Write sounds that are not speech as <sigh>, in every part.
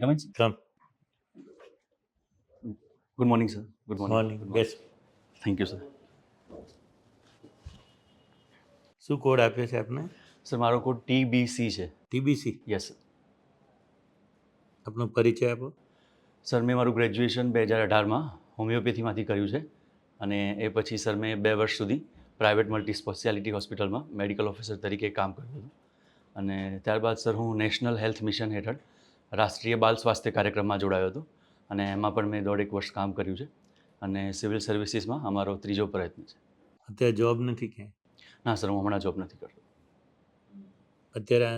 Come in? Come Good morning, sir. Good morning. Morning Good thank you, sir. શું code આપ્યો છે આપને? Sir મારો કોડ ટીબીસી છે. ટીબીસી યસ આપનો પરિચય આપો. સર મેં મારું ગ્રેજ્યુએશન બે હજાર અઢારમાં હોમિયોપેથીમાંથી કર્યું છે અને એ પછી સર મેં બે વર્ષ સુધી પ્રાઇવેટ મલ્ટી સ્પેશિયાલિટી હોસ્પિટલમાં મેડિકલ ઓફિસર તરીકે કામ કર્યું હતું. અને ત્યારબાદ સર હું નેશનલ હેલ્થ મિશન હેઠળ રાષ્ટ્રીય બાલ સ્વાસ્થ્ય કાર્યક્રમમાં જોડાયો હતો અને એમાં પણ મેં દોઢેક વર્ષ કામ કર્યું છે અને સિવિલ સર્વિસીસમાં અમારો ત્રીજો પ્રયત્ન છે. અત્યારે જોબ નથી ક્યાંય? ના સર હું હમણાં જોબ નથી કરતો. અત્યારે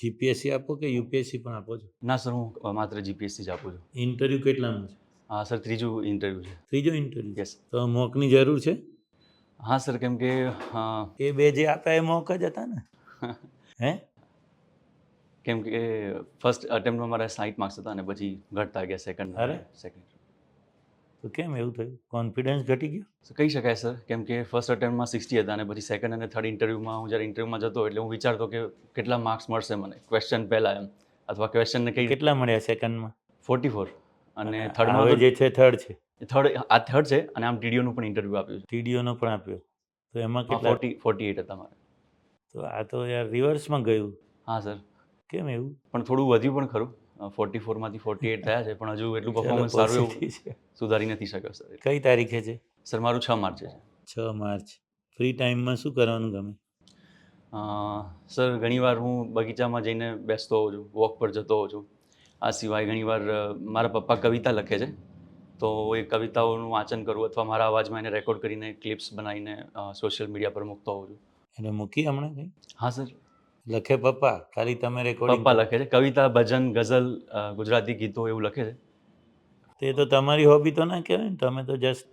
જીપીએસસી આપો કે યુપીએસસી પણ આપો છો? ના સર હું માત્ર જીપીએસસી જ આપું છું. ઇન્ટરવ્યૂ કેટલાનું છે? હા સર ત્રીજું ઇન્ટરવ્યૂ છે. ત્રીજો ઇન્ટરવ્યૂ યસ તો મોકની જરૂર છે? હા સર કેમ કે એ બે જે આપ્યા એ મોક જ હતા ને? <laughs> હે? કેમ કે ફર્સ્ટ અટેમ્પ્ટમાં મારા સાઠ માર્ક્સ હતા અને પછી ઘટતા ગયા સેકન્ડ અરે. સેકન્ડ તો કેમ એવું થયું? કોન્ફિડન્સ ઘટી ગયો? કહી શકાય સર કેમ કે ફર્સ્ટ અટેમ્પ્ટમાં સિક્સટી હતા અને પછી સેકન્ડ અને થર્ડ ઇન્ટરવ્યૂમાં હું જ્યારે ઇન્ટરવ્યૂમાં જતો એટલે હું વિચારતો કે કેટલા માર્ક્સ મળશે મને? ક્વેશ્ચન પહેલાં એમ. અથવા ક્વેશ્ચનને કઈ કેટલા મળ્યા સેકન્ડમાં ફોર્ટી ફોર અને થર્ડમાં જે છે થર્ડ છે. થર્ડ આ થર્ડ છે અને આમ ટીડીઓનું પણ ઇન્ટરવ્યૂ આપ્યું છે. ટીડીઓનો પણ આપ્યો. તો એમાં કેટલા ફોર્ટી ફોર્ટી એટ હતા મારે. તો આ તો યાર રિવર્સમાં ગયું. હા સર કેમ એવું? પણ થોડું વધ્યું પણ ખરું. ફોર્ટી ફોરમાંથી ફોર્ટી એટ થયા છે પણ હજુ એટલું પરફોર્મન્સ સારું એવું. સુધારી નથી શક્યો સર કઈ તારીખે છે? સર મારું છ માર્ચ છે. છ માર્ચ. ફ્રી ટાઈમમાં શું કરવાનું ગમે? સર ઘણીવાર હું બગીચામાં જઈને બેસતો હોઉં છું વોક પર જતો હોઉં છું. આ સિવાય ઘણીવાર મારા પપ્પા કવિતા લખે છે. તો એ કવિતાઓનું વાંચન કરું અથવા મારા અવાજમાં એને રેકોર્ડ કરીને ક્લિપ્સ બનાવીને સોશિયલ મીડિયા પર મૂકતો હોઉં છું. એને મૂકી હમણાં કંઈ? હા સર લખે પપ્પા ખાલી તમે રેકોર્ડિંગ પપ્પા લખે છે. કવિતા ભજન ગઝલ ગુજરાતી ગીતો એવું લખે છે. તે તો તમારી હોબી તો ના કહેવાય ને તમે તો જસ્ટ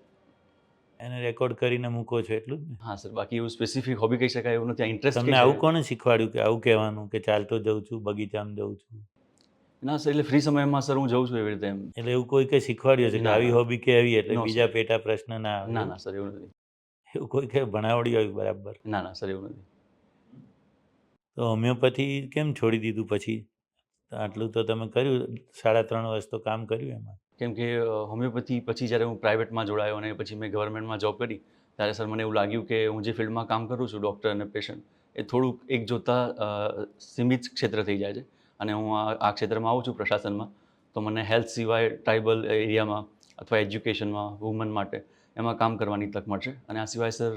એને રેકોર્ડ કરીને મૂકો છો એટલું જ ને. હા સર બાકી એવું સ્પેસિફિક હોબી કહી શકાય એવું નથી. ઇન્ટરેસ્ટ તમને આવું કોણે શીખવાડ્યું કે આવું કહેવાનું કે ચાલતો જઉં છું બગીચામાં જઉં છું? ના સર એટલે ફ્રી સમયમાં સર હું જઉં છું એવી રીતે એમ. એટલે એવું કોઈ કે શીખવાડ્યું છે કે આવી હોબી કે આવી એટલે બીજા પેટા પ્રશ્ન ના ના ના સર એવું નથી. એવું કોઈ કે ભણાવડી હોય બરાબર? ના ના સર એવું નથી. તો હોમિયોપેથી કેમ છોડી દીધું પછી? આટલું તો તમે કર્યું, સાડા ત્રણ વર્ષ તો કામ કર્યું એમાં. કેમ કે હોમિયોપેથી પછી જ્યારે હું પ્રાઇવેટમાં જોડાયો અને પછી મેં ગવર્મેન્ટમાં જોબ કરી, ત્યારે સર મને એવું લાગ્યું કે હું જે ફિલ્ડમાં કામ કરું છું ડૉક્ટર અને પેશન્ટ એ થોડુંક એક જોતા સીમિત ક્ષેત્ર થઈ જાય છે. અને હું આ ક્ષેત્રમાં આવું છું પ્રશાસનમાં, તો મને હેલ્થ સિવાય ટ્રાઇબલ એરિયામાં અથવા એજ્યુકેશનમાં વુમન માટે એમાં કામ કરવાની તક મળશે. અને આ સિવાય સર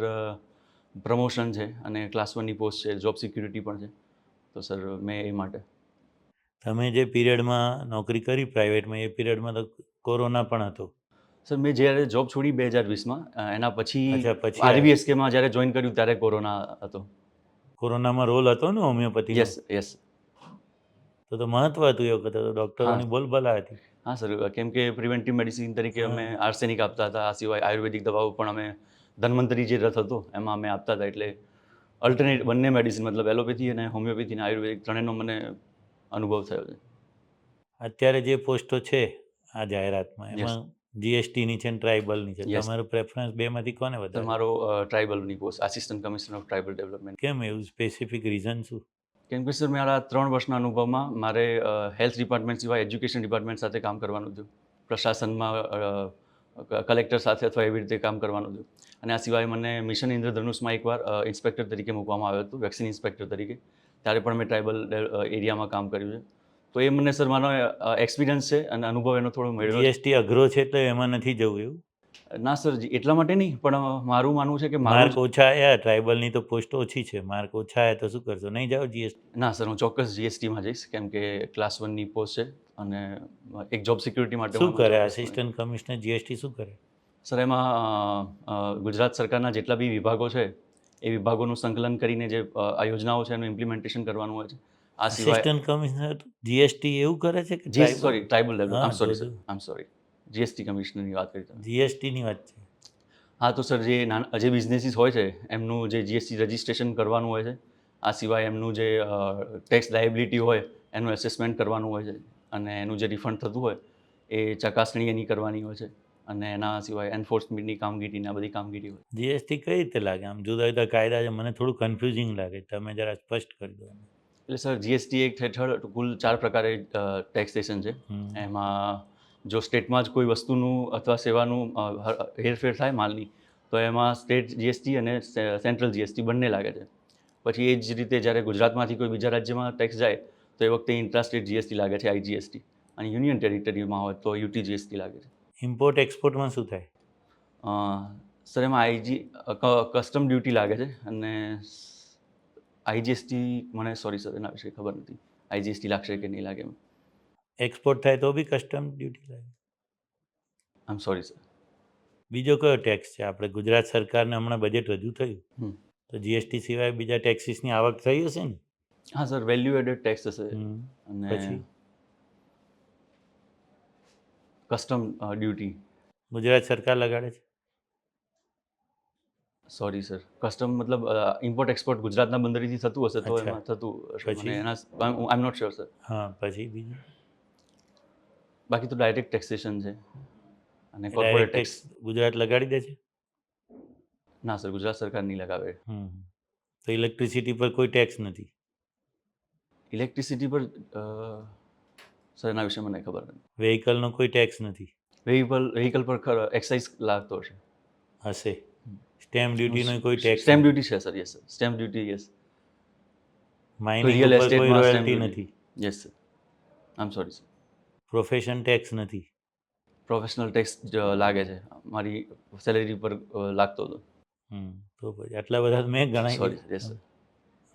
પ્રમોશન છે અને ક્લાસ વનની પોસ્ટ છે જોબ સિક્યુરિટી પણ છે. તો સર મેં એ માટે. તમે જે પીરિયડમાં નોકરી કરી પ્રાઇવેટમાં એ પીરિયડમાં તો કોરોના પણ હતો. સર મેં જ્યારે જોબ છોડી બે હજાર વીસમાં એના પછી આરબીએસકેમાં જ્યારે જોઈન કર્યું ત્યારે કોરોના હતો. કોરોનામાં રોલ હતો ને હોમિયોપેથી યસ યસ તો તો મહત્વ હતું એ વખતે ડૉક્ટરોની બોલબલા હતી. હા સર કેમ કે પ્રિવેન્ટિવ મેડિસિન તરીકે અમે આર્સેનિક આપતા હતા આ સિવાય આયુર્વેદિક દવાઓ પણ અમે ધન્વંતરી જે રથ હતો એમાં અમે આપતા હતા એટલે અલ્ટરનેટ બંને મેડિસિન મતલબ એલોપેથી અને હોમિયોપેથી અને આયુર્વેદિક ત્રણેયનો મને અનુભવ થયો છે. અત્યારે જે પોસ્ટો છે આ જાહેરાતમાં. એમાં જીએસટીની છે ને ટ્રાઇબલની છે. તમારો પ્રેફરન્સ બેમાંથી કોને વધારે? મારો ટ્રાઇબલની post assistant commissioner of tribal development કેમ એવું સ્પેસિફિક રીઝન શું? કેમ કે સર મારા ત્રણ વર્ષના અનુભવમાં મારે હેલ્થ ડિપાર્ટમેન્ટ સિવાય એજ્યુકેશન ડિપાર્ટમેન્ટ સાથે કામ કરવાનું હતું પ્રશાસનમાં કલેક્ટર સાથે અથવા એવી રીતે કામ કરવાનું હતું. અને આ સિવાય મને મિશન ઇન્દ્રધનુષમાં એકવાર ઇન્સ્પેક્ટર તરીકે મૂકવામાં આવ્યો હતું વેક્સિન ઇન્સ્પેક્ટર તરીકે. ત્યારે પણ મેં ટ્રાઇબલ એરિયામાં કામ કર્યું છે. તો એ મને સર મારો એક્સપિરિયન્સ છે અને અનુભવ એનો થોડો મેળવ્યો જીએસટી અઘરો છે તો એમાં નથી જવું એવું? ના સર એટલા માટે નહીં પણ મારું માનવું છે કે માર્ક મારું ઓછા આવ્યા ટ્રાઇબલની તો પોસ્ટ ઓછી છે. માર્ક ઓછા આવ્યા તો શું કરશો? નહીં જાઓ જીએસટી? ના સર હું ચોક્કસ જીએસટીમાં જઈશ કેમ કે ક્લાસ વનની પોસ્ટ છે. અને એક જોબ સિક્યુરિટી માટે શું કરે? અસિસ્ટન્ટ આસિસ્ટન્ટ કમિશનર જીએસટી શું કરે? સર એમાં ગુજરાત સરકારના જેટલા બી વિભાગો છે એ વિભાગોનું સંકલન કરીને જે આ યોજનાઓ છે એનું ઇમ્પ્લિમેન્ટેશન કરવાનું હોય છે. આ આસિસ્ટન્ટ કમિશનર જીએસટી એવું કરે છે કે સોરી ટ્રાઇબલ લેવલ આમ સોરી સર. આમ સોરી જીએસટી કમિશનરની વાત કરી તમે. જીએસટીની વાત છે. હા તો સર જે નાના જે બિઝનેસીસ હોય છે એમનું જે જીએસટી રજિસ્ટ્રેશન કરવાનું હોય છે આ સિવાય એમનું જે ટેક્સ લાયબિલિટી હોય એનું એસેસમેન્ટ કરવાનું હોય છે. અને એનું જે રિફંડ થતું હોય એ ચકાસણી એની કરવાની હોય છે. અને એના સિવાય એન્ફોર્સમેન્ટની કામગીરી ને બધી કામગીરી હોય. જીએસટી કઈ રીતે લાગે? આમ જુદા જુદા કાયદા છે મને થોડું કન્ફ્યુઝિંગ લાગે. તમે જરા સ્પષ્ટ કરી દો એટલે સર જીએસટી એક હેઠળ કુલ ચાર પ્રકારે ટેક્સેશન છે. એમાં જો સ્ટેટમાં જ કોઈ વસ્તુનું અથવા સેવાનું હેરફેર થાય માલની તો એમાં સ્ટેટ જીએસટી અને સેન્ટ્રલ જીએસટી બંને લાગે છે. પછી એ જ રીતે જ્યારે ગુજરાતમાંથી કોઈ બીજા રાજ્યમાં ટેક્સ જાય તો એ વખતે ઇન્ટ્રાસ્ટેટ જીએસટી લાગે છે આઈજીએસટી અને યુનિયન ટેરિટરીમાં હોય તો યુટી જીએસટી લાગે છે. ઇમ્પોર્ટ એક્સપોર્ટમાં શું થાય? સર એમાં આઈજી કસ્ટમ ડ્યુટી લાગે છે અને આઈજીએસટી મને સોરી સર એના વિશે ખબર નથી. આઈજીએસટી લાગશે કે નહીં લાગે એમ. એક્સપોર્ટ થાય તો બી કસ્ટમ ડ્યુટી લાગે. આમ સોરી સર બીજો કયો ટેક્સ છે? આપણે ગુજરાત સરકારને હમણાં બજેટ રજૂ થયું. તો જીએસટી સિવાય બીજા ટેક્સીસની આવક થઈ હશે ને? હા સર વેલ્યુ એડેડ ટેક્સ હશે. અને કસ્ટમ ડ્યુટી ગુજરાત સરકાર લગાડે છે? સોરી સર કસ્ટમ મતલબ ઇમ્પોર્ટ એક્સપોર્ટ ગુજરાતના બંદરેથી થતું હશે તો એમાં થતું પછી? એના I am not sure sir હા પછી બીજું? બાકી તો ડાયરેક્ટ ટેક્સેશન છે. અને કોર્પોરેટ ટેક્સ ગુજરાત લગાડી દે છે? ના સર ગુજરાત સરકાર નહીં લગાવે. તો ઇલેક્ટ્રિસિટી પર કોઈ ટેક્સ નથી? ઇલેક્ટ્રિસિટી પર સર એના વિશે મને ખબર નથી. વેહિકલનો કોઈ ટેક્સ નથી. વેહિકલ વેહિકલ પર એક્સાઇઝ લાગતો છે હશે. સ્ટેમ્પ ડ્યુટીનો કોઈ ટેક્સ સ્ટેમ્પ ડ્યુટી છે sir yes sir stamp duty yes માઇનિંગમાં stamp royalty નથી. Yes sir I am sorry sir profession tax નથી પ્રોફેશનલ ટેક્સ લાગે છે. મારી સેલેરી પર લાગતો હતો. તો આટલા બધા મેં ગણાય સોરી યસ સર?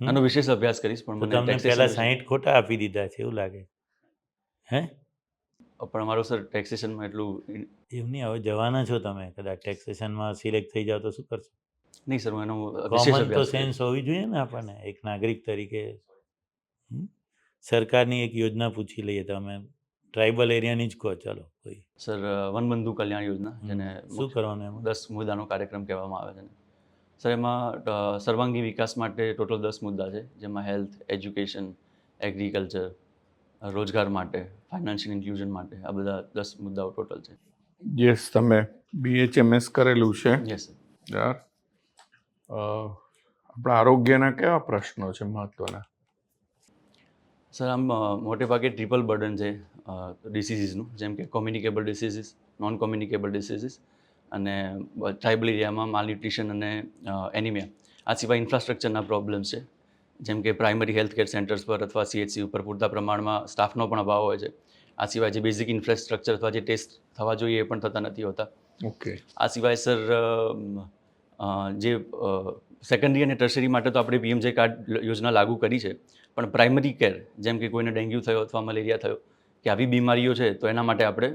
આનો વિશેષ અભ્યાસ કરીશ પણ તમને પહેલા સાહીઠ ખોટા આપી દીધા છે એવું લાગે. હે? પણ અમારો સર ટેક્સેશનમાં એટલું એમ નહીં હવે જવાના છો તમે. કદાચ ટેક્સેશનમાં સિલેક્ટ થઈ જાઓ તો શું કરશો? નહીં સર એનો કોમન તો સેન્સ હોવી જોઈએ ને આપણને એક નાગરિક તરીકે. સરકારની એક યોજના પૂછી લઈએ તમે. ટ્રાઇબલ એરિયાની જ કહો ચાલો કોઈ. સર વનબંધુ કલ્યાણ યોજના જેને શું કરવાનું એમાં? દસ મુદ્દાનો કાર્યક્રમ કહેવામાં આવે છે. સર એમાં સર્વાંગી વિકાસ માટે ટોટલ દસ મુદ્દા છે જેમાં હેલ્થ એજ્યુકેશન એગ્રીકલ્ચર રોજગાર માટે ફાઇનાન્શિયલ ઇન્ક્લુઝન માટે આ બધા દસ મુદ્દાઓ ટોટલ છે. યસ તમે બીએચએમએસ કરેલું છે? યસ યાર આપણા આરોગ્યના કેવા પ્રશ્નો છે મહત્વના? સર આમ મોટે ભાગે ટ્રિપલ બર્ડન છે ડિસીઝીસનું જેમ કે communicable diseases non communicable diseases અને ટ્રાઇબલ એરિયામાં માલન્યુટ્રિશન અને એનિમિયા. આ સિવાય ઇન્ફ્રાસ્ટ્રક્ચરના પ્રોબ્લેમ્સ છે. જેમ કે પ્રાઇમરી હેલ્થ કેર સેન્ટર્સ પર અથવા સીએચસી ઉપર પૂરતા પ્રમાણમાં સ્ટાફનો પણ અભાવ હોય છે. આ સિવાય જે બેઝિક ઇન્ફ્રાસ્ટ્રક્ચર અથવા જે ટેસ્ટ થવા જોઈએ એ પણ થતા નથી હોતા. ઓકે. આ સિવાય સર જે સેકન્ડરી અને ટર્સરી માટે તો આપણે પીએમજે કાર્ડ યોજના લાગુ કરી છે. પણ પ્રાઇમરી કેર જેમ કે કોઈને ડેન્ગ્યુ થયો અથવા મલેરિયા થયો કે આવી બીમારીઓ છે તો એના માટે આપણે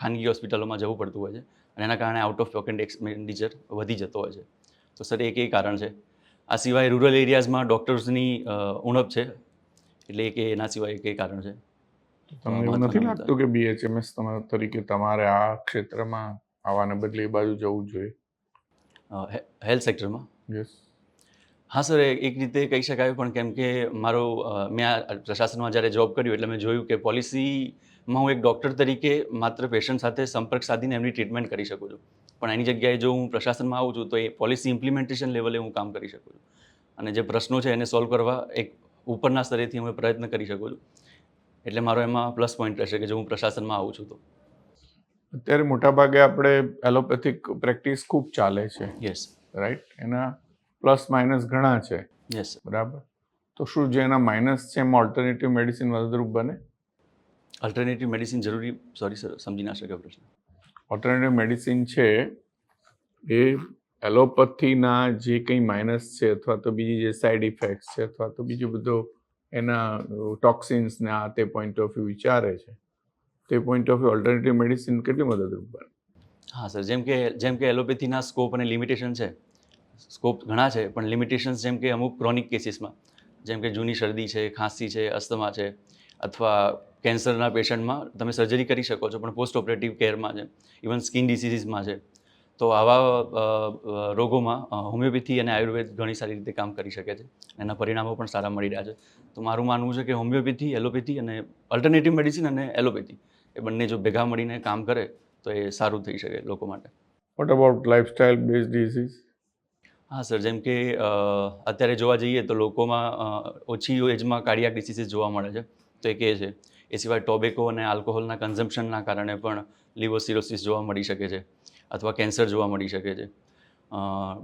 ખાનગી હોસ્પિટલોમાં જવું પડતું હોય છે. અને એના કારણે આઉટ ઓફ પોકેટ એક્સપેન્ડિચર વધી જતો હોય છે. તો સર એક એ કારણ છે. આ સિવાય રૂરલ એરિયાઝમાં ડૉક્ટર્સની ઉણપ છે. એટલે એક એના સિવાય એક એ કારણ છે. તમને એવું નથી લાગતું કે બીએચએમએસ તમારા તરીકે તમારે આ ક્ષેત્રમાં આવવાને બદલે એ બાજુ જવું જોઈએ? હેલ્થ સેક્ટરમાં યસ હા સર એક રીતે કહી શકાય પણ કેમ કે મારો મેં પ્રશાસનમાં જ્યારે જોબ કર્યું એટલે મેં જોયું કે પોલિસીમાં હું એક ડૉક્ટર તરીકે માત્ર પેશન્ટ સાથે સંપર્ક સાધીને એમની ટ્રીટમેન્ટ કરી શકું છું. પણ એની જગ્યાએ જો હું પ્રશાસનમાં આવું છું તો એ પોલિસી ઇમ્પ્લિમેન્ટેશન લેવલે હું કામ કરી શકું છું. અને જે પ્રશ્નો છે એને સોલ્વ કરવા એક ઉપરના સ્તરેથી હું પ્રયત્ન કરી શકું છું. એટલે મારો એમાં પ્લસ પોઈન્ટ રહેશે કે જો હું પ્રશાસનમાં આવું છું તો. અત્યારે મોટાભાગે આપણે એલોપેથિક પ્રેક્ટિસ ખૂબ ચાલે છે. યસ રાઈટ એના પ્લસ માઇનસ ઘણા છે. યસ બરાબર? તો શું જે એના માઇનસ છે એમાં ઓલ્ટરનેટિવ મેડિસિન મદદરૂપ બને? અલ્ટરનેટિવ મેડિસિન જરૂરી સોરી સર સમજી ના શક્યો પ્રશ્ન? ઓલ્ટરનેટિવ મેડિસિન છે એ એલોપથીના જે કંઈ માઇનસ છે અથવા તો બીજી જે સાઈડ ઇફેક્ટ્સ છે અથવા તો બીજું બધું એના ટોક્સિન્સને આ તે પોઈન્ટ ઓફ વ્યૂ વિચારે છે. તે point of view alternative medicine કેટલી મદદરૂપ બને? હા સર જેમ કે જેમ કે એલોપેથીના સ્કોપ અને લિમિટેશન છે. સ્કોપ ઘણા છે પણ લિમિટેશન્સ જેમ કે અમુક ક્રોનિક કેસીસમાં જેમ કે જૂની શરદી છે ખાંસી છે અસ્થમા છે. અથવા કેન્સરના પેશન્ટમાં તમે સર્જરી કરી શકો છો પણ પોસ્ટ ઓપરેટિવ કેરમાં છે ઇવન સ્કિન ડિસીઝીસમાં છે. તો આવા રોગોમાં હોમિયોપેથી અને આયુર્વેદ ઘણી સારી રીતે કામ કરી શકે છે. એના પરિણામો પણ સારા મળી રહ્યા છે. તો મારું માનવું છે કે હોમિયોપેથી એલોપેથી અને અલ્ટરનેટિવ મેડિસિન અને એલોપેથી એ બંને જો ભેગા મળીને કામ કરે તો એ સારું થઈ શકે લોકો માટે. What about lifestyle base disease હા સર જેમ કે અત્યારે જોવા જઈએ તો લોકોમાં ઓછી એજમાં કાર્ડિયાક ડિસીઝીસ જોવા મળે છે. તો એ છે એ સિવાય ટોબેકો અને આલ્કોહોલના કન્ઝમ્પશનના કારણે પણ લિવોસિરોસિસ જોવા મળી શકે છે અથવા કેન્સર જોવા મળી શકે છે.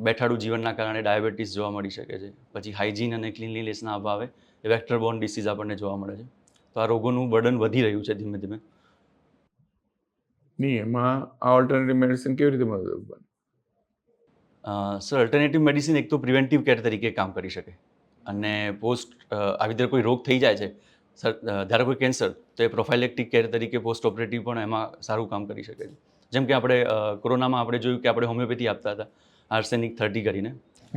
બેઠાડું જીવનના કારણે ડાયાબિટીસ જોવા મળી શકે છે. પછી હાઇજીન અને ક્લિનલીનેસના અભાવે વેક્ટર બોર્ન ડિસીઝ આપણને જોવા મળે છે. તો આ રોગોનું બર્ડન વધી રહ્યું છે ધીમે ધીમે. નહીં એમાં આ ઓલ્ટરનેટિવ મેડિસિન કેવી રીતે મદદરૂપ બને સર અલ્ટરનેટિવ મેડિસિન એક તો પ્રિવેન્ટિવ કેર તરીકે કામ કરી શકે. અને પોસ્ટ આવી રીતે કોઈ રોગ થઈ જાય છે સર ધારો કોઈ કેન્સર તો એ પ્રોફાઇલેક્ટિક કેર તરીકે પોસ્ટ ઓપરેટિવ પણ એમાં સારું કામ કરી શકે છે. જેમ કે આપણે કોરોનામાં આપણે જોયું કે આપણે હોમિયોપેથી આપતા હતા આર્સેનિક થર્ટી કરીને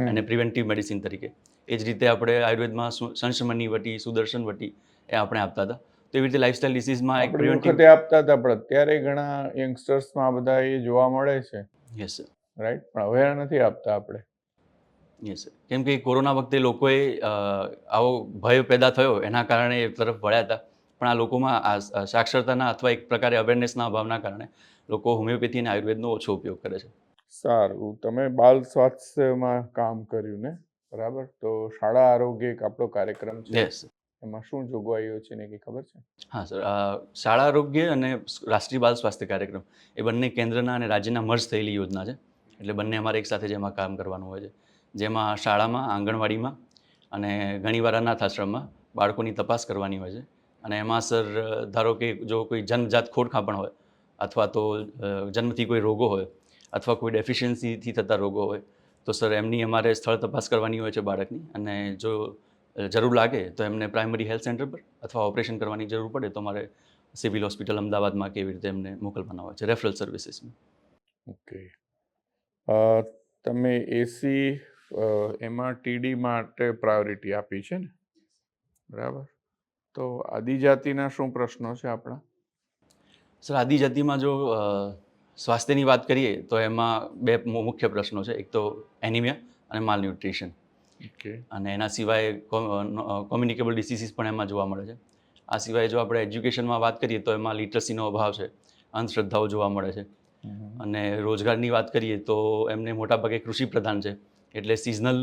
અને પ્રિવેન્ટિવ મેડિસિન તરીકે. એ જ રીતે આપણે આયુર્વેદમાં સંશમની વટી સુદર્શન વટી એ આપણે આપતા હતા. તો એવી રીતે લાઇફસ્ટાઇલ ડિસીઝમાં એક પ્રિવેન્ટિવ આપતા હતા પણ અત્યારે ઘણા યંગસ્ટર્સમાં બધા એ જોવા મળે છે. યસ રાઈટ પણ હવે નથી આપતા આપણે. યસ કેમ કે કોરોના વખતે લોકોએ આવો ભય પેદા થયો એના કારણે એ તરફ વળ્યા હતા. પણ આ લોકોમાં આ સાક્ષરતાના અથવા એક પ્રકારે અવેરનેસના અભાવના કારણે લોકો હોમિયોપેથી અને આયુર્વેદનો ઓછો ઉપયોગ કરે છે. સારું. તમે બાલ સ્વાસ્થ્યમાં કામ કર્યું ને? બરાબર? તો શાળા આરોગ્ય એક આપણો કાર્યક્રમ છે. યસ એમાં શું જોગવાઈઓ છે ને કઈ ખબર છે? હા સર શાળા આરોગ્ય અને રાષ્ટ્રીય બાલ સ્વાસ્થ્ય કાર્યક્રમ એ બંને કેન્દ્રના અને રાજ્યના મર્જ થયેલી યોજના છે. એટલે બંને અમારે એક સાથે જેમાં કામ કરવાનું હોય છે. જેમાં શાળામાં, આંગણવાડીમાં અને ઘણીવાર અનાથ આશ્રમમાં બાળકોની તપાસ કરવાની હોય છે. અને એમાં સર, ધારો કે જો કોઈ જન્મજાત ખોડખાંપણ હોય અથવા તો જન્મથી કોઈ રોગો હોય અથવા કોઈ ડેફિશિયન્સીથી થતા રોગો હોય, તો સર એમની અમારે સ્થળ તપાસ કરવાની હોય છે બાળકની. અને જો જરૂર લાગે તો એમને પ્રાઇમરી હેલ્થ સેન્ટર પર અથવા ઓપરેશન કરવાની જરૂર પડે તો અમારે સિવિલ હોસ્પિટલ અમદાવાદમાં કેવી રીતે એમને મોકલવાના હોય છે, રેફરલ સર્વિસીસમાં. ઓકે. તમે એસી એમાં ટીડી માટે પ્રાયોરિટી આપી છે ને? બરાબર. તો આદિજાતિના શું પ્રશ્નો છે આપણા? સર આદિજાતિમાં જો સ્વાસ્થ્યની વાત કરીએ તો એમાં બે મુખ્ય પ્રશ્નો છે. એક તો એનિમિયા અને માલ ન્યુટ્રિશન અને એના સિવાય કોમ્યુનિકેબલ ડિસીઝીસ પણ એમાં જોવા મળે છે. આ સિવાય જો આપણે એજ્યુકેશનમાં વાત કરીએ તો એમાં લિટરસીનો અભાવ છે. અંધશ્રદ્ધાઓ જોવા મળે છે. અને રોજગારની વાત કરીએ તો એમને મોટાભાગે કૃષિ પ્રધાન છે. એટલે સિઝનલ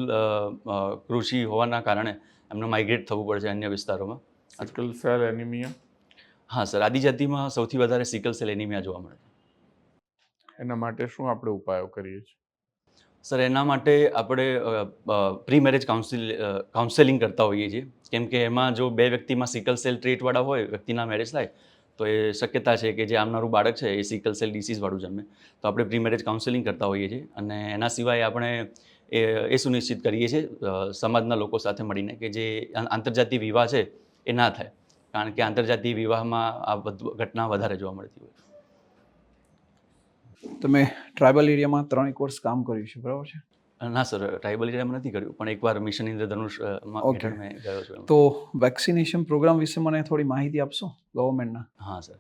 કૃષિ હોવાના કારણે એમને માઇગ્રેટ થવું પડશે અન્ય વિસ્તારોમાં. સિકલ સેલ એનિમિયા હા સર. આદિજાતિમાં સૌથી વધારે સિકલ સેલ એનિમિયા જોવા મળે એના માટે શું આપણે ઉપાયો કરીએ છીએ? સર એના માટે આપણે પ્રી મેરેજ કાઉન્સિલ કાઉન્સેલિંગ કરતા હોઈએ છીએ. કેમ કે એમાં જો બે વ્યક્તિમાં સિકલ સેલ ટ્રેટવાળા હોય વ્યક્તિના મેરેજ થાય તો એ શક્યતા છે કે જે આમનારું બાળક છે એ સિકલ સેલ ડિસીઝવાળું જન્મે. તો આપણે પ્રી મેરેજ કાઉન્સેલિંગ કરતા હોઈએ છીએ. અને એના સિવાય આપણે એ એ સુનિશ્ચિત કરીએ છીએ સમાજના લોકો સાથે મળીને કે જે આંતરજાતીય વિવાહ છે એ ના થાય. કારણ કે આંતરજાતીય વિવાહમાં આ ઘટના વધારે જોવા મળતી હોય. તમે ટ્રાઇબલ એરિયામાં ત્રણેક વર્ષ કામ કર્યું છે બરાબર છે? ના સર ટ્રાઇબલ એરિયામાં નથી કર્યું પણ એકવાર મિશન મેં ગયો છું તો વેક્સિનેશન પ્રોગ્રામ વિશે મને થોડી માહિતી આપશો ગવર્મેન્ટના હા સર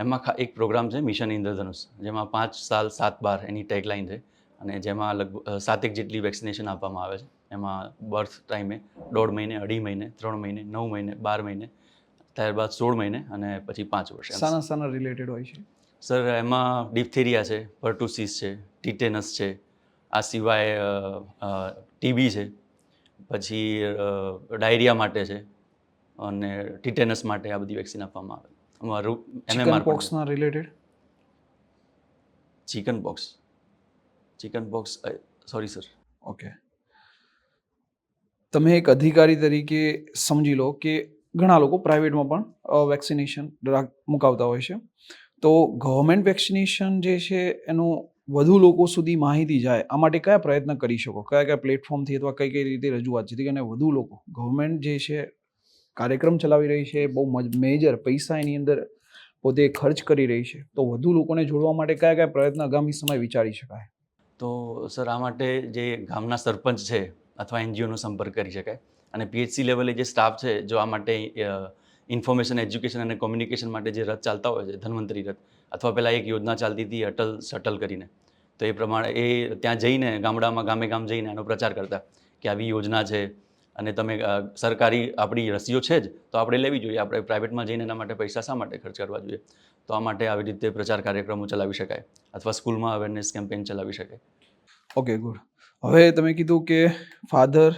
એમાં એક પ્રોગ્રામ છે મિશન ઇન્દ્રધનુષ જેમાં પાંચ સાલ સાત બાર એની ટેગલાઇન છે. અને જેમાં લગભગ સાતેક જેટલી વેક્સિનેશન આપવામાં આવે છે. એમાં બર્થ ટાઈમે દોઢ મહિને અઢી મહિને ત્રણ મહિને નવ મહિને બાર મહિને ત્યારબાદ સોળ મહિને અને પછી પાંચ વર્ષ. સાના સાના રિલેટેડ હોય છે? સર એમાં ડિપ્થેરિયા છે પર્ટુસિસ છે ટીટેનસ છે આ સિવાય ટીબી છે પછી ડાયરિયા માટે છે અને ટીટેનસ માટે આ બધી વેક્સિન આપવામાં આવે. પણ પોક્સના related chicken box chicken box sorry sir okay તમે એક અધિકારી તરીકે સમજી લો કે ઘણા લોકો પ્રાઇવેટમાં પણ વેક્સિનેશન મુકાવતા હોય છે. તો ગવર્મેન્ટ વેક્સિનેશન જે છે, એનું વધુ લોકો સુધી માહિતી જાય, આ માટે કયા પ્રયત્ન કરી શકો? કયા કયા પ્લેટફોર્મથી અથવા કઈ કઈ રીતે રજૂઆત જેથી કરીને વધુ લોકો ગવર્મેન્ટ જે છે, કાર્યક્રમ ચલાવી રહી છે, બહુ મેજર પૈસા એની અંદર પોતે ખર્ચ કરી રહી છે. તો વધુ લોકોને જોડવા માટે કયા કયા પ્રયત્ન આગામી સમય વિચારી શકાય? તો, સર, આ માટે જે ગામના સરપંચ છે અથવા એનજીઓનો સંપર્ક કરી શકાય. અને પીએચસી લેવલે જે સ્ટાફ છે, જો આ માટે ઇન્ફોર્મેશન, એજ્યુકેશન અને કોમ્યુનિકેશન માટે જે રથ ચાલતા હોય છે, ધન્વંતરી રથ, અથવા પહેલાં એક યોજના ચાલતી હતી, અટલ શટલ કરીને. તો એ પ્રમાણે, એ ત્યાં જઈને, ગામડામાં ગામે ગામ જઈને એનો પ્રચાર કરતા કે આવી યોજના છે. અને તમે સરકારી આપણી રસીઓ છે જ, તો આપણે લેવી જોઈએ. આપણે પ્રાઇવેટમાં જઈને એના માટે પૈસા શા માટે ખર્ચ કરવા જોઈએ? તો આ માટે આવી રીતે પ્રચાર કાર્યક્રમો ચલાવી શકાય અથવા સ્કૂલમાં અવેરનેસ કેમ્પેન ચલાવી શકાય. ઓકે ગુડ હવે તમે કીધું કે ફાધર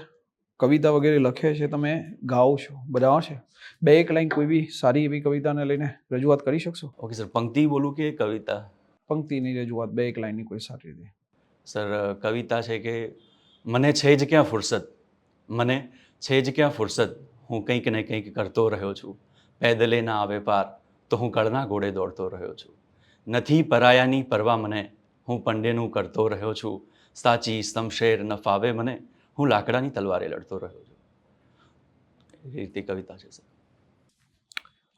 કવિતા વગેરે લખે છે તમે ગાઓ છો બધા છે? બે એક લાઈન કોઈ બી સારી એવી કવિતાને લઈને રજૂઆત કરી શકશો? ઓકે સર પંક્તિ બોલું કે કવિતા? પંક્તિની રજૂઆત બે એક લાઈનની કોઈ સારી રીતે. સર કવિતા છે કે મને છે જ ક્યાં ફુરસદ મને છે જ ક્યાં ફુરસદ હું કંઈક ને કંઈક કરતો રહ્યો છું. પેદલે ના આવે પાર. તો હું કળના ઘોડે દોડતો રહ્યો છું. નથી પરાયાની પરવા મને હું પંડેનું કરતો રહ્યો છું. સાચી સમશેર ન ફાવે મને હું લાકડાની તલવારે લડતો રહ્યો છું. એ રીતે કવિતા છે સર.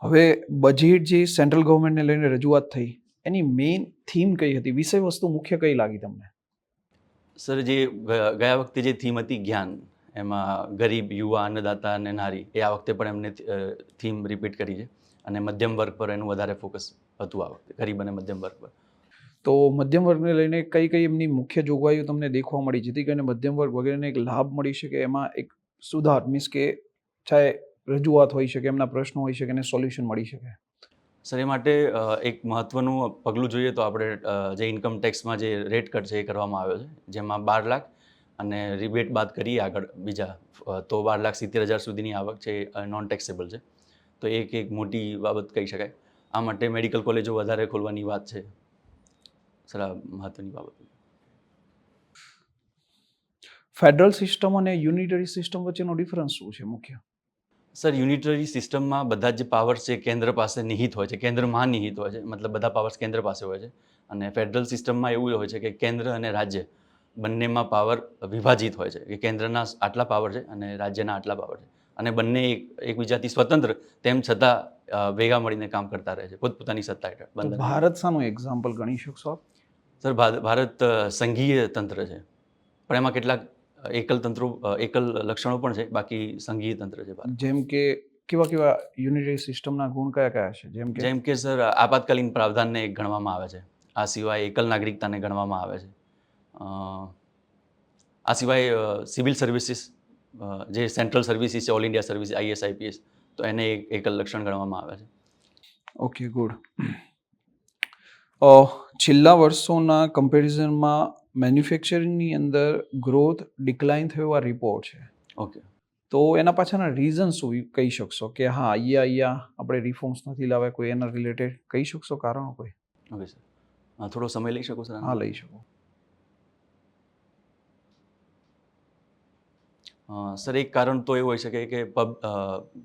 હવે બજેટ જે સેન્ટ્રલ ગવર્મેન્ટને લઈને રજૂઆત થઈ એની મેઇન થીમ કઈ હતી? વિષય વસ્તુ મુખ્ય કઈ લાગી તમને? સર જે ગયા વખતે જે થીમ હતી જ્ઞાન એમાં ગરીબ યુવા અન્નદાતા અને નારી એ આ વખતે પણ એમને થીમ રિપીટ કરી છે અને મધ્યમ વર્ગ પર એનું વધારે ફોકસ હતું આ વખતે ગરીબ અને મધ્યમ વર્ગ પર. તો મધ્યમ વર્ગને લઈને કઈ કઈ એમની મુખ્ય જોગવાઈઓ તમને દેખવા મળી જેથી કરીને મધ્યમ વર્ગ વગેરેને એક લાભ મળી શકે એમાં એક સુધાર મીન્સ કે ચાહે રજૂઆત હોઈ શકે એમના પ્રશ્નો હોઈ શકે એને સોલ્યુશન મળી શકે. સર એ માટે એક મહત્ત્વનું પગલું જોઈએ તો આપણે જે ઇન્કમ ટેક્સમાં જે રેટ કટ છે એ કરવામાં આવ્યો છે જેમાં બાર લાખ અને રિબેટ બાદ કરીએ આગળ બીજા તો બાર લાખ સિત્તેર હજાર સુધીની આવક છે નોન ટેક્સેબલ છે. તો એક એક મોટી બાબત કહી શકાય. આ માટે મેડિકલ કોલેજો વધારે ખોલવાની વાત છે. સર આ મહત્ત્વની બાબત. ફેડરલ સિસ્ટમ અને યુનિટરી સિસ્ટમ વચ્ચેનો ડિફરન્સ શું છે મુખ્ય? સર યુનિટરી સિસ્ટમમાં બધા જ પાવર્સ છે કેન્દ્ર પાસે નિહિત હોય છે. કેન્દ્રમાં નિહિત હોય છે. મતલબ બધા પાવર્સ કેન્દ્ર પાસે હોય છે. અને ફેડરલ સિસ્ટમમાં એવું હોય છે કે કેન્દ્ર અને રાજ્ય બંનેમાં પાવર વિભાજિત હોય છે. કે કેન્દ્રના આટલા પાવર છે અને રાજ્યના આટલા પાવર છે. અને બંને એકબીજાથી સ્વતંત્ર તેમ છતાં ભેગા મળીને કામ કરતા રહે છે. પોતપોતાની સત્તા હેઠળ. ભારત શાનું એક્ઝામ્પલ ગણી શકશો સર ભારત સંઘીય તંત્ર છે. પણ એમાં કેટલાક એકલ તંત્રો એકલ લક્ષણો પણ છે. બાકી સંઘીય તંત્ર છે જેમ કે કેવા કેવા યુનિટરી સિસ્ટમના ગુણ કયા કયા છે? જેમ કે જેમ કે સર આપાતકાલીન પ્રાવધાનને ગણવામાં આવે છે. આ સિવાય એકલ નાગરિકતાને ગણવામાં આવે છે. આ સિવાય સિવિલ સર્વિસીસ જે સેન્ટ્રલ સર્વિસીસ છે all India service IAS IPS તો એને એક એકલ લક્ષણ ગણવામાં આવે છે. ઓકે ગુડ છેલ્લા વર્ષોના કમ્પેરિઝનમાં મેન્યુફેક્ચરિંગની અંદર ગ્રોથ ડિક્લાઇન થયો આ રિપોર્ટ છે. ઓકે તો એના પાછળના રીઝન શું કહી શકશો? કે હા અહીંયા અહીંયા આપણે રિફોર્મ્સ નથી લાવ્યા કોઈ એના રિલેટેડ કહી શકશો? કારણો કોઈ? ઓકે સર થોડો સમય લઈ શકો સર હા લઈ શકો. સર, એક કારણ તો એ હોઈ શકે કે પબ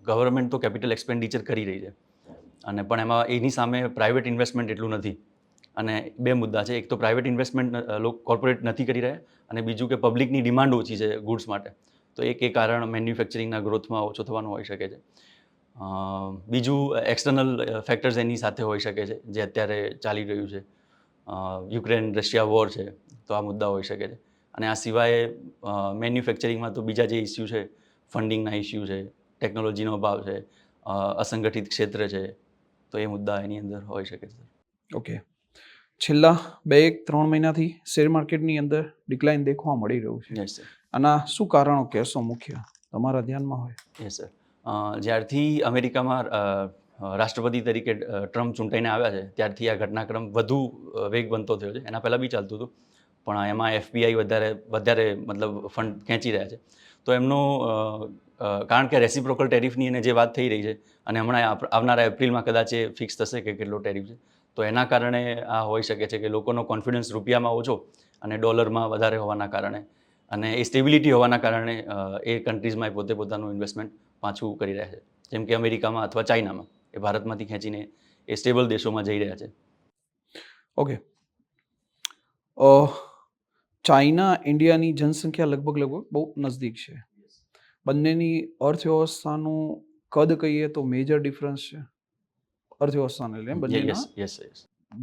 ગવર્મેન્ટ તો કેપિટલ એક્સપેન્ડિચર કરી રહી છે. અને પણ એમાં એની સામે પ્રાઇવેટ ઇન્વેસ્ટમેન્ટ એટલું નથી. અને બે મુદ્દા છે. એક તો પ્રાઇવેટ ઇન્વેસ્ટમેન્ટ કોર્પોરેટ નથી કરી રહ્યા અને બીજું કે પબ્લિકની ડિમાન્ડ ઓછી છે ગુડ્સ માટે. તો એક એ કારણ મેન્યુફેક્ચરિંગના ગ્રોથમાં ઓછો થવાનું હોઈ શકે છે. બીજું એક્સટર્નલ ફેક્ટર્સ એની સાથે હોઈ શકે છે, જે અત્યારે ચાલી રહ્યું છે. યુક્રેન રશિયા વોર છે, તો આ મુદ્દા હોઈ શકે છે. અને આ સિવાય મેન્યુફેક્ચરિંગમાં તો બીજા જે ઇસ્યુ છે ફંડિંગના ઇસ્યુ છે ટેકનોલોજીનો અભાવ છે અસંગઠિત ક્ષેત્ર છે તો એ મુદ્દા એની અંદર હોઈ શકે છે. ઓકે છેલ્લા બે એક ત્રણ મહિનાથી શેર માર્કેટની અંદર ડિક્લાઇન દેખવા મળી રહ્યું છે. યસ સર આના શું કારણો કહેશો મુખ્ય? તમારા ધ્યાનમાં હોય. યસ સર જ્યારથી અમેરિકામાં રાષ્ટ્રપતિ તરીકે ટ્રમ્પ ચૂંટાઈને આવ્યા છે ત્યારથી આ ઘટનાક્રમ વધુ વેગ બનતો થયો છે. એના પહેલાં બી ચાલતું હતું. પણ એમાં એફબીઆઈ વધારે વધારે મતલબ ફંડ ખેંચી રહ્યા છે. તો એમનો કારણ કે રેસિપ્રોકલ ટેરિફની એને જે વાત થઈ રહી છે, અને હમણાં આવનારા એપ્રિલમાં કદાચ એ ફિક્સ થશે કે કેટલો ટેરિફ છે, તો એના કારણે આ હોઈ શકે છે કે લોકોનો કોન્ફિડન્સ રૂપિયામાં ઓછો અને ડોલરમાં વધારે હોવાના કારણે અને એ સ્ટેબિલિટી હોવાના કારણે એ કન્ટ્રીઝમાં એ પોતે પોતાનું ઇન્વેસ્ટમેન્ટ પાછું કરી રહ્યા છે. જેમ કે અમેરિકામાં અથવા ચાઇનામાં, એ ભારતમાંથી ખેંચીને એ સ્ટેબલ દેશોમાં જઈ રહ્યા છે. ઓકે ચાઇના ઇન્ડિયાની જનસંખ્યા લગભગ લગભગ બહુ નજદીક છે. બંનેની અર્થવ્યવસ્થાનું કદ કહીએ તો મેજર ડિફરન્સ છે. અર્થવ્યવસ્થાને લઈને યસ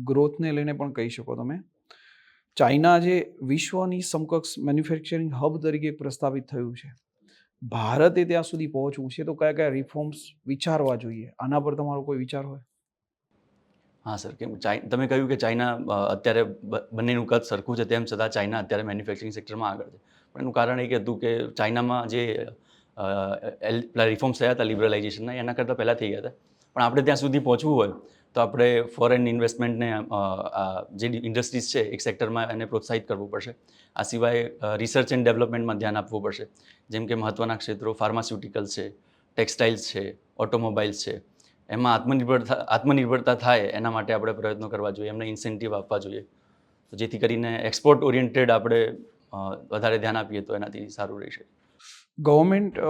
ગ્રોથને લઈને પણ કહી શકો તમે. ચાઇના જે વિશ્વની સમકક્ષ મેન્યુફેક્ચરિંગ હબ તરીકે પ્રસ્થાપિત થયું છે. ભારતે ત્યાં સુધી પહોંચવું છે તો કયા કયા રિફોર્મ્સ વિચારવા જોઈએ? આના પર તમારો કોઈ વિચાર હોય? હા, સર. કેમ? ચાઈ તમે કહ્યું કે ચાઇના અત્યારે બંનેનું કદ સરખું છે તેમ છતાં ચાઇના અત્યારે મેન્યુફેક્ચરિંગ સેક્ટરમાં આગળ છે. પણ એનું કારણ એ હતું કે ચાઇનામાં જે પેલા રિફોર્મ્સ થયા હતા લિબરલાઇઝેશનના એના કરતાં પહેલાં થઈ ગયા હતા. પણ આપણે ત્યાં સુધી પહોંચવું હોય, તો આપણે ફોરેન ઇન્વેસ્ટમેન્ટને જે ઇન્ડસ્ટ્રીઝ છે, એક સેક્ટરમાં એને પ્રોત્સાહિત કરવું પડશે. આ સિવાય રિસર્ચ એન્ડ ડેવલપમેન્ટમાં ધ્યાન આપવું પડશે. જેમ કે મહત્ત્વના ક્ષેત્રો ફાર્માસ્યુટિકલ્સ છે ટેક્સટાઇલ્સ છે ઓટોમોબાઈલ્સ છે એમાં આત્મનિર્ભરતા આત્મનિર્ભરતા થાય એના માટે આપણે પ્રયત્નો કરવા જોઈએ એમને ઇન્સેન્ટિવ આપવા જોઈએ. તો જેથી કરીને એક્સપોર્ટ ઓરિએન્ટેડ આપણે વધારે ધ્યાન આપીએ તો એનાથી સારું રહેશે. ગવર્મેન્ટ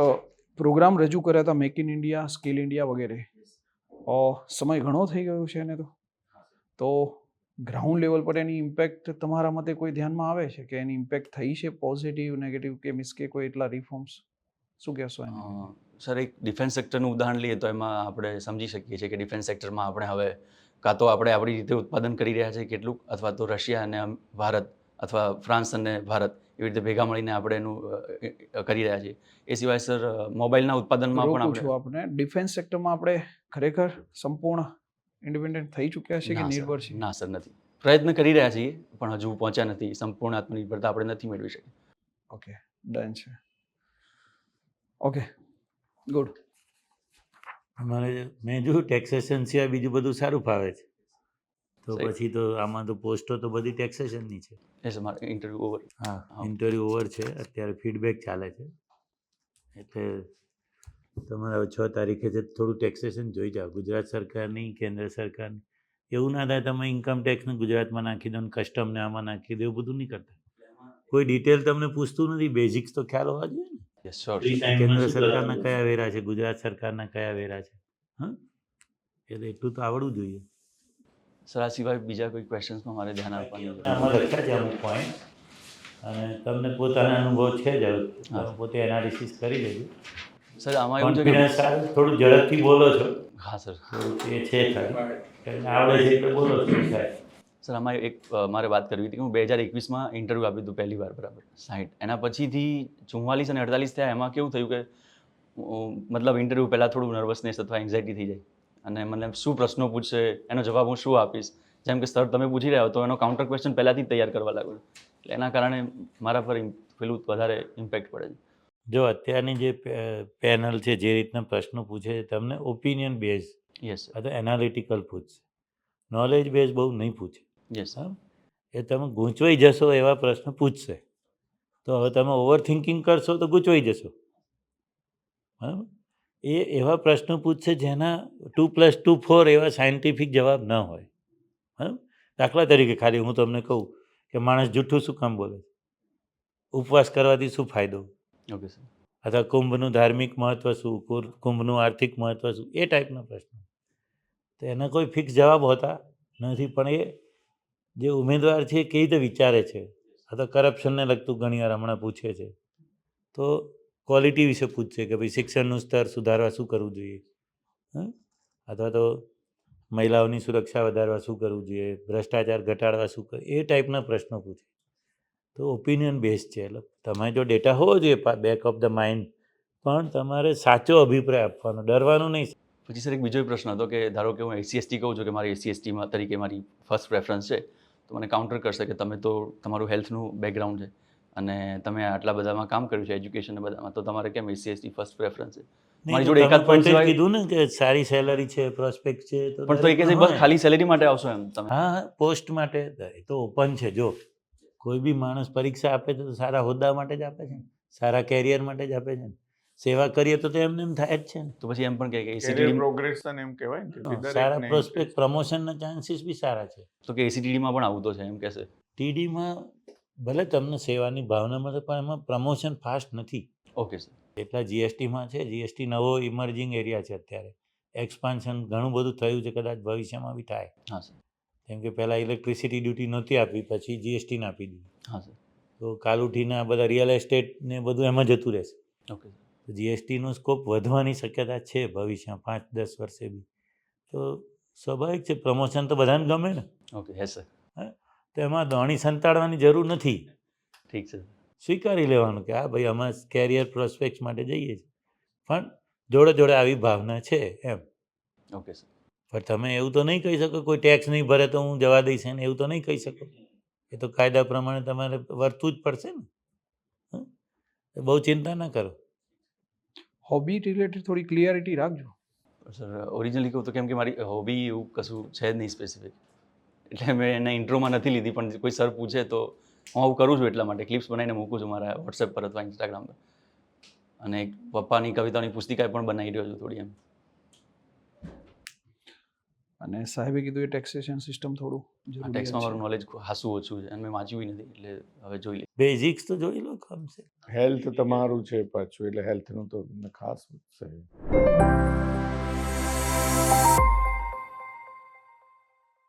પ્રોગ્રામ રજૂ કર્યા હતા make in India skill India વગેરે. સમય ઘણો થઈ ગયો છે એને તો. તો ગ્રાઉન્ડ લેવલ પર એની ઇમ્પેક્ટ તમારા મતે કોઈ ધ્યાનમાં આવે છે કે એની ઇમ્પેક્ટ થઈ છે પોઝિટિવ નેગેટિવ કે મિસ કે કોઈ એટલા રિફોર્મ્સ શું કહેશો એમ સર એક ડિફેન્સ સેક્ટરનું ઉદાહરણ લઈએ તો એમાં આપણે સમજી શકીએ છીએ કે ડિફેન્સ સેક્ટરમાં આપણે હવે કાં તો આપણે આપણી રીતે ઉત્પાદન કરી રહ્યા છીએ કેટલુંક અથવા તો રશિયા અને ભારત અથવા ફ્રાન્સ અને ભારત એવી રીતે ભેગા મળીને આપણે એનું કરી રહ્યા છીએ. એ સિવાય સર મોબાઈલના ઉત્પાદનમાં પણ આપણે આપણે ડિફેન્સ સેક્ટરમાં આપણે ખરેખર સંપૂર્ણ ઇન્ડિપેન્ડન્ટ થઈ ચૂક્યા છે કે નિર્ભર છે ના સર નથી. પ્રયત્ન કરી રહ્યા છીએ પણ હજુ પહોંચ્યા નથી. સંપૂર્ણ આત્મનિર્ભરતા આપણે નથી મેળવી શકી ઓકે. ડન છે. ઓકે. ગુડ. અમારે મેં જોયું ટેક્સેશન સિવાય બીજું બધું સારું ફાવે છે. તો પછી તો આમાં તો પોસ્ટો તો બધી ટેક્સેશનની છે. એ સર મારે ઇન્ટરવ્યૂ ઓવર હા ઇન્ટરવ્યુ ઓવર છે. અત્યારે ફીડબેક ચાલે છે. એટલે તમારે હવે છ તારીખે છે થોડું ટેક્સેશન જોઈ જાઓ. ગુજરાત સરકારની કેન્દ્ર સરકારની. એવું ના થાય તમે ઇન્કમ ટેક્સને ગુજરાતમાં નાખી દો ને કસ્ટમને આમાં નાખી દો એવું બધું નહીં કરતા. કોઈ ડિટેલ તમને પૂછતું નથી. બેઝિક્સ તો ખ્યાલ હોવા જોઈએ ને. યસ કેન્દ્ર સરકારના કયા વેરા છે? ગુજરાત સરકારના કયા વેરા છે? હા? એટલે એટલું તો આવડવું જોઈએ. સર આ સિવાય બીજા કોઈ ક્વેશ્ચન્સમાં મારે ધ્યાન આપવાનું લખ્યા છે અમુક પોઈન્ટ અને તમને પોતાના અનુભવ છે જ. પોતે એનાલિસિસ કરી લેજો. સર આમાં એવું છે કે થોડું ઝડપથી બોલો છો. હા સર. એ છે આવડે છે એટલે બોલો છો સાહેબ. સર આમાં એક મારે વાત કરવી હતી કે હું બે હજાર એકવીસમાં ઇન્ટરવ્યૂ આપ્યું હતું પહેલી વાર બરાબર. સાઠ એના પછીથી ચુમ્માલીસ અને અડતાલીસ થયા. એમાં કેવું થયું કે મતલબ ઇન્ટરવ્યૂ પહેલાં થોડું નર્વસનેસ અથવા એન્ઝાયટી થઈ જાય. અને મને શું પ્રશ્નો પૂછશે? એનો જવાબ હું શું આપીશ? જેમ કે સર તમે પૂછી રહ્યા હો તો એનો કાઉન્ટર ક્વેશ્ચન પહેલાંથી તૈયાર કરવા લાગ્યો એટલે એના કારણે મારા પર પેલું વધારે ઇમ્પેક્ટ પડે છે. જો અત્યારની જે પેનલ છે જે રીતના પ્રશ્નો પૂછે છે તમને ઓપિનિયન બેઝ યસ અથવા એનાલિટિકલ પૂછશે. નોલેજ બેઝ બહુ નહીં પૂછે. એ તમે ગૂંચવાઈ જશો એવા પ્રશ્ન પૂછશે. તો હવે તમે ઓવર થિંકિંગ કરશો તો ગૂંચવાઈ જશો. બરાબર? એ એવા પ્રશ્નો પૂછશે જેના ટુ પ્લસ ટુ ફોર એવા સાયન્ટિફિક જવાબ ન હોય. બરાબર? દાખલા તરીકે ખાલી હું તમને કહું કે માણસ જૂઠું શું કામ બોલે ઉપવાસ કરવાથી શું ફાયદો? ઓકે સર અથવા કુંભનું ધાર્મિક મહત્ત્વ શું? કુંભનું આર્થિક મહત્ત્વ શું? એ ટાઈપના પ્રશ્નો. તો એના કોઈ ફિક્સ જવાબ હોતા નથી પણ એ જે ઉમેદવાર છે એ કેવી રીતે વિચારે છે? આ તો કરપ્શનને લગતું ઘણીવાર હમણાં પૂછે છે. તો ક્વોલિટી વિશે પૂછશે કે ભાઈ શિક્ષણનું સ્તર સુધારવા શું કરવું જોઈએ? અથવા તો મહિલાઓની સુરક્ષા વધારવા શું કરવું જોઈએ? ભ્રષ્ટાચાર ઘટાડવા શું કરવું એ ટાઈપના પ્રશ્નો પૂછે. તો ઓપિનિયન બેઝ છે. એટલે તમારે જો ડેટા હોવો જોઈએ બેક ઓફ ધ માઇન્ડ પણ તમારે સાચો અભિપ્રાય આપવાનો, ડરવાનું નહીં. પછી સર એક બીજો પ્રશ્ન હતો કે ધારો કે હું એસસી એસટી કહું છું કે મારી એસસી એસટીમાં તરીકે મારી ફર્સ્ટ પ્રેફરન્સ છે. તો મને કાઉન્ટર કરશે કે તમે તો તમારું હેલ્થનું બેકગ્રાઉન્ડ છે અને તમે આટલા બધામાં કામ કર્યું છે એજ્યુકેશન બધામાં તો તમારે કેમ એસીએસટી ફર્સ્ટ પ્રેફરન્સ છે? મારી જોડે એકાદ સિવાય- કીધું ને કે સારી સેલરી છે પ્રોસ્પેક્ટ છે તો પણ તો એ કહે છે બસ ખાલી સેલેરી માટે આવશો એમ તમે. હા હા પોસ્ટ માટે એ તો ઓપન છે જો. કોઈ બી માણસ પરીક્ષા આપે છે તો સારા હોદ્દા માટે જ આપે છે સારા કેરિયર માટે જ આપે છે ને? સેવા કરીએ તો તો એમને એમ થાય જ છે ને. તો પછી એમ પણ કહે કે એસીટીડી પ્રોગ્રેશન એમ કહેવાય ને સારા પ્રોસ્પેક્ટ પ્રમોશનના ચાન્સીસ બી સારા છે. તો કે એસીટીડીમાં પણ આવું તો છે. એમ કહેશે ટીડીમાં ભલે તમને સેવાની ભાવના મળે પણ એમાં પ્રમોશન ફાસ્ટ નથી. ઓકે સર એટલા જીએસટીમાં છે. જીએસટી નવો ઇમર્જિંગ એરિયા છે અત્યારે. એક્સપાન્શન ઘણું બધું થયું છે કદાચ ભવિષ્યમાં બી થાય. હા સર કેમ કે પહેલાં ઇલેક્ટ્રિસિટી ડ્યુટી નહોતી આપી પછી જીએસટીને આપી દીધી. હા સર તો કાલુઠીના બધા રિયલ એસ્ટેટ ને બધું એમાં જતું રહેશે. ઓકે સર તો જીએસટીનો સ્કોપ વધવાની શક્યતા છે ભવિષ્યમાં પાંચ દસ વર્ષે બી. તો સ્વાભાવિક છે પ્રમોશન તો બધાને ગમે ને. ઓકે યસ સર તો એમાં દોણી સંતાડવાની જરૂર નથી. ઠીક છે. સ્વીકારી લેવાનું કે હા ભાઈ અમે કેરિયર પ્રોસ્પેક્ટ માટે જઈએ છીએ. પણ જોડે જોડે આવી ભાવના છે એમ. ઓકે સર પણ તમે એવું તો નહીં કહી શકો કોઈ ટેક્સ નહીં ભરે તો હું જવા દઈશ ને એવું તો નહીં કહી શકો. એ તો કાયદા પ્રમાણે તમારે વર્તવું જ પડશે ને. હં? બહુ ચિંતા ના કરો. હોબી રિલેટેડ થોડી ક્લિયરિટી રાખજો. સર ઓરિજિનલી કહું તો કેમ કે મારી હોબી એવું કશું છે જ નહીં સ્પેસિફિક એટલે મેં એના ઇન્ટ્રોમાં નથી લીધી, પણ કોઈ સર પૂછે તો હું આવું કરું છું એટલા માટે. ક્લિપ્સ બનાવીને મૂકું છું મારા વોટ્સએપ પર અથવા ઇન્સ્ટાગ્રામ પર. અને પપ્પાની કવિતાઓની પુસ્તિકા પણ બનાવી રહ્યો છું થોડી એમ. અને સાહેબે કીધું એ ટેક્સેશન સિસ્ટમ થોડું ટેક્સમાં મારું નોલેજ હાસું ઓછું છે અને મેં વાંચ્યું નથી એટલે હવે જોઈ લે બેઝિક્સ તો જોઈ લો કમ છે. હેલ્થ તમારું છે પાછું એટલે હેલ્થનું તો ખાસ છે.